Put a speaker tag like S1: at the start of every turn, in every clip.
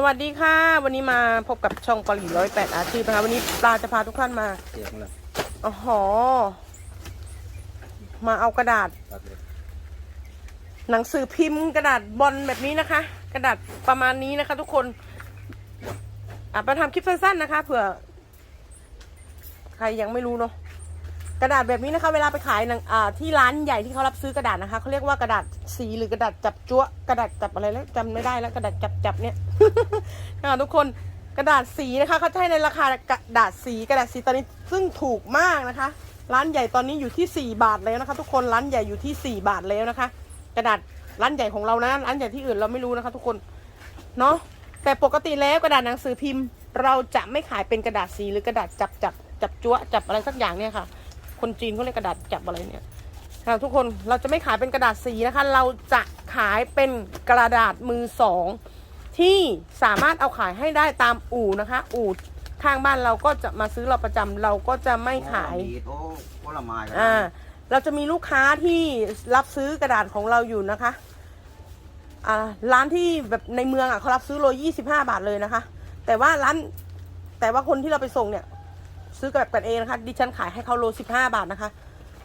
S1: สวัสดีค่ะ วันนี้มาพบกับช่องปลีร้อยแปดอาชีพนะคะวันนี้ปลาจะพาทุกท่านมา
S2: เสียงเลย
S1: อ๋อหอมาเอากระดาษ
S2: ตัดเลย
S1: หนังสือพิมพ์กระดาษบอลแบบนี้นะคะ กระดาษประมาณนี้นะคะ ทุกคนอะมาทำคลิปสั้นๆนะคะเผื่อ ใครยังไม่รู้เนาะ กระดาษแบบนี้นะคะเวลาไปขายหนังอ่าที่ร้านใหญ่ที่เขารับซื้อกระดาษนะคะเขาเรียกว่ากระดาษสีหรือกระดาษจับจั่วกระดาษจับอะไรแล้วจำไม่ได้แล้วกระดาษจับจับเนี่ยนะคะทุกคนกระดาษสีนะคะเขาจะให้ในราคากระดาษสีกระดาษสีตอนนี้ซึ่งถูกมากนะคะ ร้านใหญ่ตอนนี้อยู่ที่ 4 บาทแล้วนะคะ ทุกคนร้านใหญ่อยู่ที่ 4 บาทแล้วนะคะ กระดาษร้านใหญ่ของเรานะร้านใหญ่ที่อื่นเราไม่รู้นะคะ ทุกคนเนาะแต่ปกติแล้วกระดาษหนังสือพิมพ์ เราจะไม่ขายเป็นกระดาษสีหรือกระดาษจับจับจับจั่วจับอะไรสักอย่างเนี่ยค่ะ คนจีนเขาเรียกกระดาษจับอะไรเนี่ยค่ะทุกคนเราจะไม่ขายเป็นกระดาษสีนะคะ เราจะขายเป็นกระดาษมือสองที่สามารถเอาขายให้ได้ตามอู่นะคะ อู่ข้างบ้านเราก็จะมาซื้อเราประจำเราก็จะไม่ขาย
S2: โอ้มีดโอ้ผลไม้กัน
S1: อ่าเราจะมีลูกค้าที่รับซื้อกระดาษของเราอยู่นะคะอ่าร้านที่แบบในเมืองอะเขารับซื้อโลยี่สิบห้าบาทเลยนะคะ แต่ว่าร้านแต่ว่าคนที่เราไปส่งเนี่ย ซื้อกับกันเองนะคะดิฉันขายให้เขาโลสิบห้าบาทนะคะ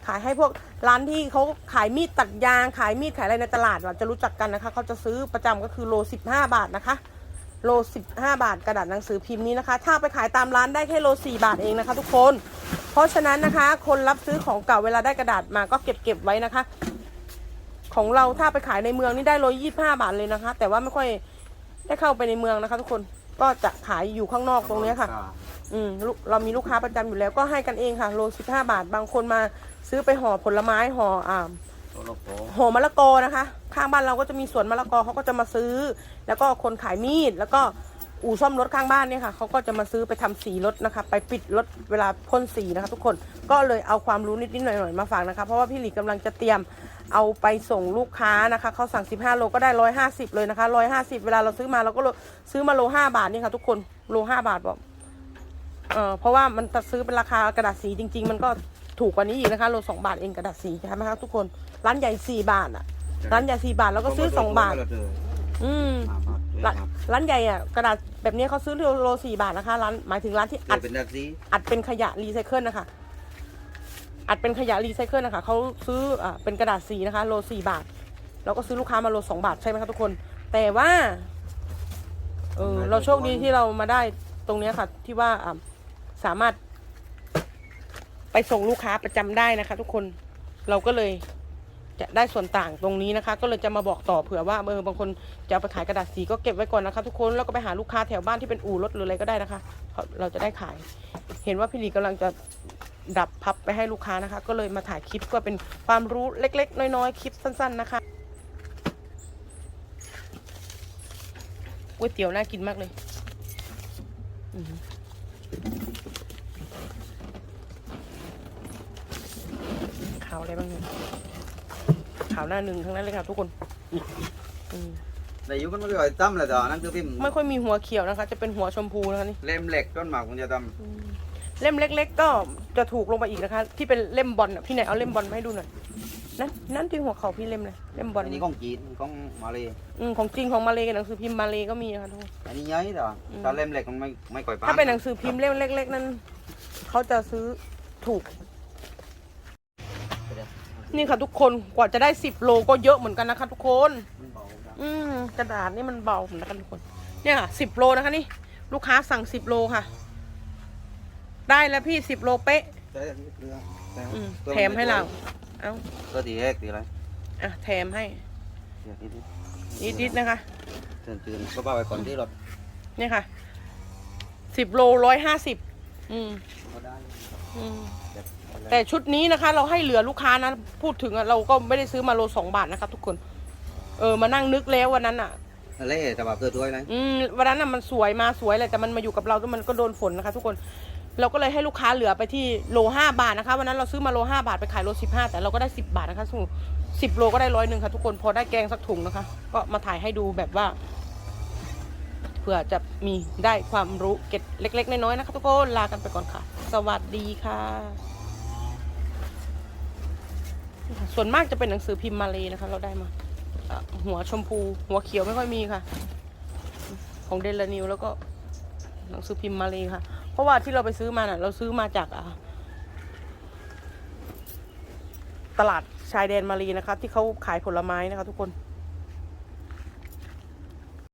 S1: ขายให้พวกร้านที่เขาขายมีดตัดยางขายมีดขายอะไรในตลาดเราจะรู้จักกันนะคะเขาจะซื้อประจำก็คือโลสิบห้าบาทนะคะ โลสิบห้าบาทกระดาษหนังสือพิมพ์นี้นะคะ ถ้าไปขายตามร้านได้แค่โลสี่บาทเองนะคะ ทุกคน เพราะฉะนั้นนะคะ คนรับซื้อของเก่าเวลาได้กระดาษมาก็เก็บเก็บไว้นะคะ ของเราถ้าไปขายในเมืองนี่ได้โลยี่ห้าบาทเลยนะคะ แต่ว่าไม่ค่อยได้เข้าไปในเมืองนะคะ ทุกคนก็จะขายอยู่ข้างนอกตรงนี้ค่ะ อืมลูกเรามีลูกค้าประจำอยู่แล้วก็ให้กันเองค่ะ โลสิบห้าบาท บางคนมาซื้อไปห่อผลไม้ห่ออ่า
S2: โตโลโก
S1: ห่อมะละกอนะคะ ข้างบ้านเราก็จะมีสวนมะละกอเขาก็จะมาซื้อ แล้วก็คนขายมีด แล้วก็อู่ซ่อมรถข้างบ้านเนี่ยค่ะเขาก็จะมาซื้อไปทำสีรถนะคะ ไปปิดรถเวลาพ่นสีนะคะ ทุกคนก็เลยเอาความรู้นิดๆหน่อยๆมาฝากนะคะ เพราะว่าพี่หลีกำลังจะเตรียมเอาไปส่งลูกค้านะคะเขาสั่ง 15 โลก็ได้ 150 เลยนะคะ 150 เวลาเราซื้อมาเราก็โลซื้อมาโล5บาทนี่ค่ะทุกคนโล5บาทบอก เออเพราะว่ามันจะซื้อเป็นราคากระดาษสีจริง ๆ มันก็ถูกกว่านี้อีกนะคะโลสองบาทเองกระดาษสีใช่ไหมคะทุกคนร้านใหญ่สี่บาทอะ ร้านใหญ่สี่บาทแล้วก็ซื้อสองบาท อืมร้านร้านใหญ่อะกระดาษแบบนี้เขาซื้อโลสี่บาทนะคะร้านหมายถึงร้านที่
S2: อั
S1: อั
S2: ด
S1: ด
S2: เป็นดักซี
S1: อัดเป็นขยะรีไซเคิลนะคะอัดเป็นขยะรีไซเคิลนะคะเขาซื้ออ่าเป็นกระดาษสีนะคะ โลสี่บาท แล้วก็ซื้อลูกค้ามาโลสองบาทใช่ไหมคะทุกคน แต่ว่าเออเราโชคดีที่เรามาได้ตรงเนี้ยค่ะ ที่ว่าอ่า สามารถ ไปส่งลูกค้าประจำได้นะคะ ทุกคนเราก็เลยจะได้ส่วนต่างตรงนี้นะคะ ก็เลยจะมาบอกต่อเผื่อว่าเออบางคนจะไปขายกระดาษสีก็เก็บไว้ก่อนนะคะ ทุกคนแล้วก็ไปหาลูกค้าแถวบ้านที่เป็นอู่รถหรืออะไรก็ได้นะคะ เราจะได้ขาย เห็นว่าพี่ลีกำลังจะดับพับไปให้ลูกค้านะคะ ก็เลยมาถ่ายคลิปก็เป็นความรู้เล็ก ๆ น้อยๆคลิปสั้น ๆนะคะก๋วยเตี๋ยวน่ากินมากเลยอือหือขาวอะไรบ้างเนี่ยขาวหน้าหนึ่งทั้งนั้นเลยค่ะทุกคนอืม
S2: แต่ยุคมันไม่ค่อยตั้มเลยต่อนั่นคือพิมพ์
S1: ไม่ค่อยมีหัวเขียวนะคะ จะเป็นหัวชมพูนะคะนี่
S2: เล่มเหล็กต้นหมากมันจะท
S1: เล่มเล็ก ๆ ก็จะถูกลงไปอีกนะคะ ที่เป็นเล่มบอลน่ะพี่ไหนเอาเล่มบอลมาให้ดูหน่อยนั่นนั่นที่หัวเขาพี่เล่มเลยเล่มบำอล
S2: อันนี้ของจีนของมาเลย
S1: อืมของจริงของมาเลยหนังสือพิมพ์มาเลยก็มีนะคะทุกคน
S2: อันนี้ย้อยต่อถ้าเล่มเหล็กมันไม่ไม่ค่อย
S1: ถ้าเป็นหนังสือพิมพ์เล่มเล็ก ๆ นั้นเขาจะซื้อถูก นี่ค่ะทุกคนกว่าจะได้สิบโลก็เยอะเหมือนกันนะคะทุกคน อืมกระดาษนี่มันเบาเหมือนกันทุกคน เนี่ยค่ะสิบโลนะคะนี่ ลูกค้าสั่งสิบโลค่ะ ได้แล้วพี่สิบโลเป๊ะอืมแถมให้เรา เอา
S2: ก็ตีแรกตีอะไร
S1: อะแถมให้
S2: เดี๋ยวนิด
S1: นิดๆนะคะ
S2: เตือนเตือนก็ป้าไปก่อนที่รถ
S1: เนี่ยค่ะสิบโลร้อยห้าสิบอืม
S2: ก็ได้
S1: อืม
S2: แต่
S1: แต่ชุดนี้นะคะ เราให้เหลือลูกค้านะ พูดถึงอะเราก็ไม่ได้ซื้อมาโลสองบาทนะคะทุกคน เออมานั่งนึกแล้ววันนั้นอะ
S2: เล่แต่แบบเกิดด้วยนะ
S1: อืมวันนั้นอะมันสวยมาสวยเลยแต่มันมาอยู่กับเราแล้วมันก็โดนฝนนะคะ ทุกคนเราก็เลยให้ลูกค้าเหลือไปที่โลห้าบาทนะคะวันนั้นเราซื้อมาโลห้าบาทไปขายโลสิบห้าแต่เราก็ได้สิบบาทนะคะสู้สิบโลก็ได้ร้อยหนึ่งค่ะทุกคนพอได้แกงสักถุงนะคะ ก็มาถ่ายให้ดูแบบว่าเผื่อจะมีได้ความรู้เก็ดเล็ก ๆ น้อยๆนะคะทุกคนลากันไปก่อนค่ะ สวัสดีค่ะ ส่วนมากจะเป็นหนังสือพิมพ์มาเลยนะคะ เราได้มาหัวชมพู หัวเขียวไม่ค่อยมีค่ะ ของเดลนิวแล้วก็หนังสือพิมพ์มาเลยค่ะ เพราะว่าที่เราไปซื้อมาน่ะ เราซื้อมาจากอ่าตลาดชายแดนมาลีนะคะ ที่เขาขายผลไม้นะคะ ทุกคน